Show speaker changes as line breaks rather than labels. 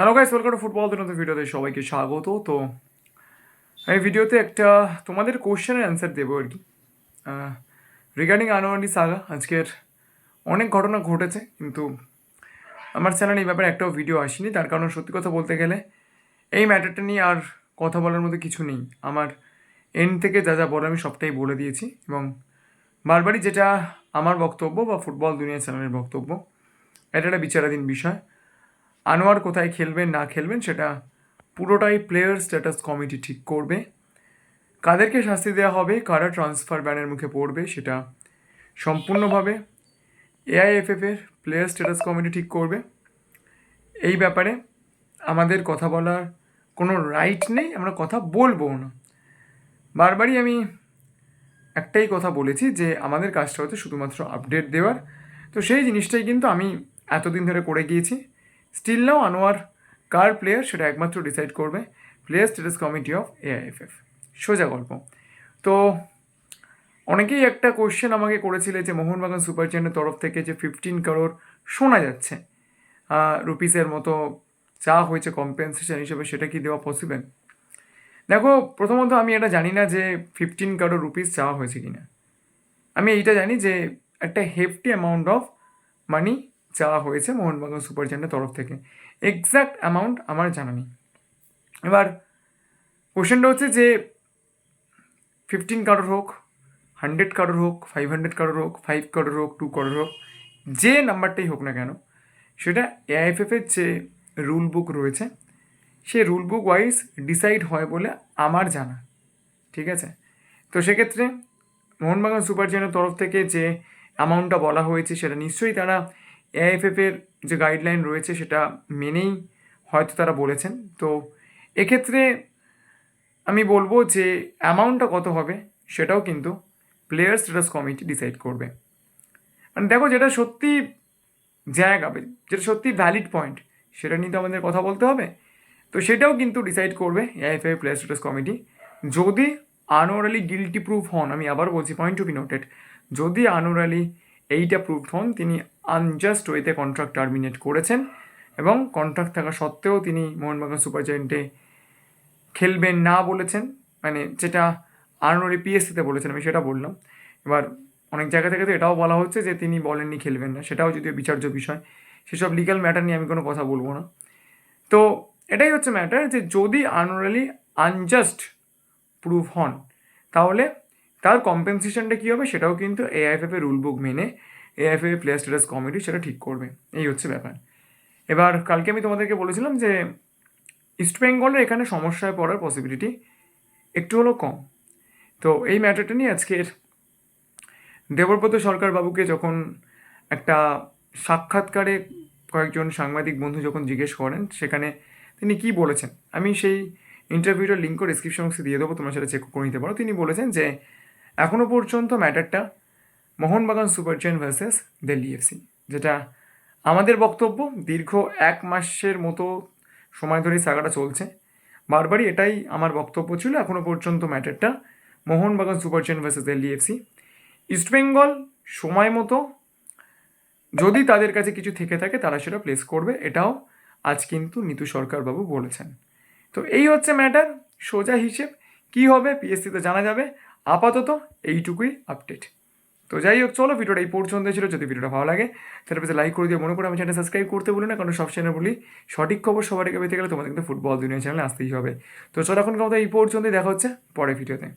Hello guys welcome to football দিন ভিডিওতে সবাইকে স্বাগত। তো, এই ভিডিওতে একটা তোমাদের কোশ্চেনের অ্যান্সার দেবো আর কি। রিগার্ডিং আনোয়ারি সাগা, আজকের অনেক ঘটনা ঘটেছে, কিন্তু আমার চ্যানেলে এই ব্যাপারে একটাও ভিডিও আসেনি। তার কারণ সত্যি কথা বলতে গেলে এই ম্যাটারটা নিয়ে আর কথা বলার মধ্যে কিছু নেই। আমার এন্ড থেকে যা যা বলে আমি সবটাই বলে দিয়েছি এবং বারবারই যেটা আমার বক্তব্য বা ফুটবল দুনিয়া চ্যানেলের বক্তব্য এটা একটা বিচারাধীন বিষয়। আনোয়ার কোথায় খেলবেন, না খেলবেন, সেটা পুরোটাই প্লেয়ার স্ট্যাটাস কমিটি ঠিক করবে। কাদেরকে শাস্তি দেওয়া হবে, কারা ট্রান্সফার ব্যানের মুখে পড়বে, সেটা সম্পূর্ণভাবে এআইএফএফ এর প্লেয়ার স্ট্যাটাস কমিটি ঠিক করবে। এই ব্যাপারে আমাদের কথা বলার কোনো রাইট নেই, আমরা কথা বলব না। বারবারই আমি একটাই কথা বলেছি যে, আমাদের কাজটা হচ্ছে শুধুমাত্র আপডেট দেওয়ার। তো সেই জিনিসটাই কিন্তু আমি এতদিন ধরে করে গিয়েছি। স্টিল নাও আনোয়ার কার প্লেয়ার সেটা একমাত্র ডিসাইড করবে। Player status committee of AIFF সোজা গল্প। তো, অনেকেই একটা কোয়েশ্চেন আমাকে করেছিলে যে, মোহনবাগান সুপার চেনের তরফ থেকে যে ফিফটিন কারোর শোনা যাচ্ছে। রুপিসের মতো যা হয়েছে কম্পেনসেশন হিসেবে, সেটা কি দেওয়া পসিবল দেখো, প্রথমত আমি এটা জানি না যে ফিফটিন কারও রুপিস চাওয়া হয়েছে কি না আমি এইটা জানি যে, একটা হেফটি অ্যামাউন্ট অফ মানি চাওয়া হয়েছে মোহনবাগান সুপার জায়ান্টের তরফ থেকে। এক্স্যাক্ট অ্যামাউন্ট আমার জানা নেই। এবার কোশ্চেনটা হচ্ছে যে ফিফটিন কারোর হোক হান্ড্রেড কারোর হোক ফাইভ হান্ড্রেড কারোর হোক ফাইভ কারোর হোক টু কারোর হোক, যে নাম্বারটাই হোক না কেন, সেটা এআইএফএফের যে রুল বুক রয়েছে, সে রুল বুক ওয়াইজ ডিসাইড হয় বলে আমার জানা। ঠিক আছে? তো সেক্ষেত্রে মোহনবাগান সুপার চেনের তরফ থেকে যে অ্যামাউন্টটা বলা হয়েছে, সেটা নিশ্চয়ই তারা এআইএফএফের যে গাইডলাইন রয়েছে সেটা মেনেই হয়তো তারা বলেছেন। তো এক্ষেত্রে আমি বলব যে অ্যামাউন্টটা কত হবে সেটাও কিন্তু প্লেয়ার স্ট্যাটাস কমিটি ডিসাইড করবে। মানে দেখো যেটা সত্যি জায়গা, যেটা সত্যি ভ্যালিড পয়েন্ট সেটা নিয়ে তো আমাদের কথা বলতে হবে। তো সেটাও কিন্তু ডিসাইড করবে এআইএফআই প্লেয়ার স্ট্যাটাস কমিটি যদি আনোয়ার আলী গিলটি প্রুফ হন, আমি আবার বলছি পয়েন্ট টু বি নোটেড যদি আনোয়ার এইটা প্রুফ হন, তিনি আনজাস্ট ওয়েতে কন্ট্রাক্ট টার্মিনেট করেছেন এবং কন্ট্রাক্ট থাকা সত্ত্বেও তিনি মোহনবাগান সুপার জায়েন্টে খেলবেন না বলেছেন। মানে যেটা আনোয়ারি পিএসসিতে বলেছেন, আমি সেটা বললাম। এবার অনেক জায়গা থেকে তো এটাও বলা হচ্ছে যে তিনি বলেননি খেলবেন না, সেটাও যদিও বিচার্য বিষয়। সেসব লিগাল ম্যাটার নিয়ে আমি কোনো কথা বলব না। তো এটাই হচ্ছে ম্যাটার যে যদি আনোয়ার আলী আনজাস্ট প্রুফ হন, তাহলে তার কম্পেনসেশনটা কী হবে সেটাও কিন্তু এআইএফএফ এর রুল বুক মেনে এআইএফএফ প্লেয়ার স্ট্যাটাস কমিটি সেটা ঠিক করবে। এই হচ্ছে ব্যাপার। এবার কালকে আমি তোমাদেরকে বলেছিলাম যে ইস্ট বেঙ্গলের এখানে সমস্যায় পড়ার পসিবিলিটি একটু হলেও কম। তো এই ম্যাটারটা নিয়ে আজকের দেবব্রত সরকার বাবুকে যখন একটা সাক্ষাৎকারে কয়েকজন সাংবাদিক বন্ধু যখন জিজ্ঞেস করেন, সেখানে তিনি কি বলেছেন? আমি সেই ইন্টারভিউটার লিঙ্ক করে ডিসক্রিপশন বক্সে দিয়ে দেবো, তোমরা সেটা চেক করে নিতে পারো। তিনি বলেছেন যে এখনও পর্যন্ত ম্যাটারটা Mohun Bagan super chain versus Delhi FC যেটা আমাদের বক্তব্য দীর্ঘ এক মাসের মতো সময় ধরেই সাগাটা চলছে। বারবারই এটাই আমার বক্তব্য ছিল এখনও পর্যন্ত ম্যাটারটা Mohun Bagan super chain versus Delhi FC East Bengal সময় মতো যদি তাদের কাছে কিছু থেকে থাকে তারা সেটা প্লেস করবে, এটাও আজ কিন্তু নিতু সরকারবাবু বলেছেন। তো এই হচ্ছে ম্যাটার, সোজা হিসেব, কি হবে পিএসসিতে জানা যাবে, আপাতত এইটুকুই আপডেট তো যাই হোক, চলো ভিডিওটা এই পর্যন্ত ছিল। যদি ভিডিওটা ভালো লাগে, তাহলে পেছনে লাইক করে দিয়ে মনে করে আমি চ্যানেল সাবস্ক্রাইব করতে বলি না, কারণ সব চ্যানেল বলি সঠিক খবর সবার আগে পেতে গেলে তোমাদের কিন্তু ফুটবল দুনিয়া চ্যানেলে আসতেই হবে। তো চলো, এখন কথা এই পর্যন্তই, দেখা হচ্ছে পরে ভিডিওতে